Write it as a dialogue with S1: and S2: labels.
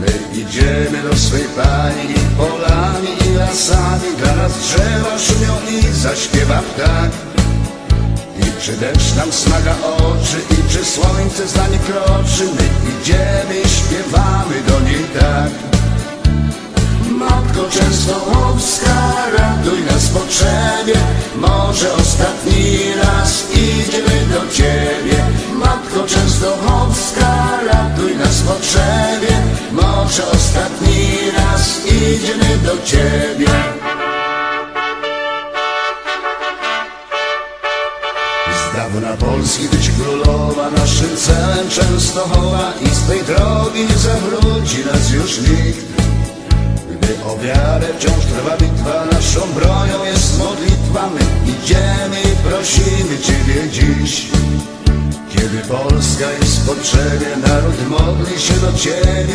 S1: My idziemy do swej Pani polami i lasami. Dla nas drzewa szumią i zaśpiewa ptak. I czy deszcz nam smaga oczy i czy słońce za nie kroczy? My idziemy i śpiewamy do niej tak. Matko Częstochowska, ratuj nas potrzebie Może ostatni raz idziemy do Ciebie Może ostatni raz idziemy do Ciebie Z dawna Polski być królowa Naszym celem Częstochowa I z tej drogi nie zawróci nas już nikt gdy o wiarę wciąż trwa bitwa, naszą bronią jest modlitwa. My idziemy i prosimy Ciebie dziś. Kiedy Polska jest w potrzebie, naród modli się do Ciebie.